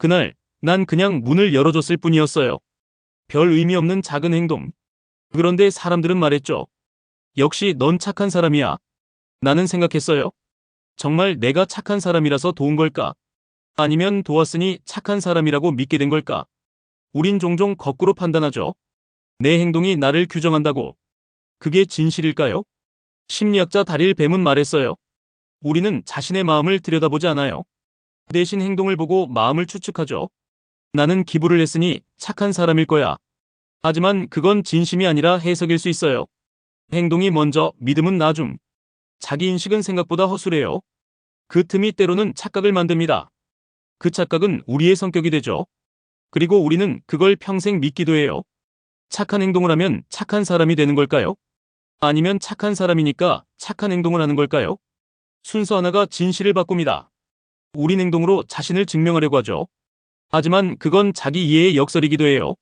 그날 난 그냥 문을 열어줬을 뿐이었어요. 별 의미 없는 작은 행동. 그런데 사람들은 말했죠. 역시 넌 착한 사람이야. 나는 생각했어요. 정말 내가 착한 사람이라서 도운 걸까? 아니면 도왔으니 착한 사람이라고 믿게 된 걸까? 우린 종종 거꾸로 판단하죠. 내 행동이 나를 규정한다고. 그게 진실일까요? 심리학자 다릴 뱀은 말했어요. 우리는 자신의 마음을 들여다보지 않아요. 대신 행동을 보고 마음을 추측하죠. 나는 기부를 했으니 착한 사람일 거야. 하지만 그건 진심이 아니라 해석일 수 있어요. 행동이 먼저, 믿음은 나중. 자기 인식은 생각보다 허술해요. 그 틈이 때로는 착각을 만듭니다. 그 착각은 우리의 성격이 되죠. 그리고 우리는 그걸 평생 믿기도 해요. 착한 행동을 하면 착한 사람이 되는 걸까요? 아니면 착한 사람이니까 착한 행동을 하는 걸까요? 순서 하나가 진실을 바꿉니다. 우린 행동으로 자신을 증명하려고 하죠. 하지만 그건 자기 이해의 역설이기도 해요.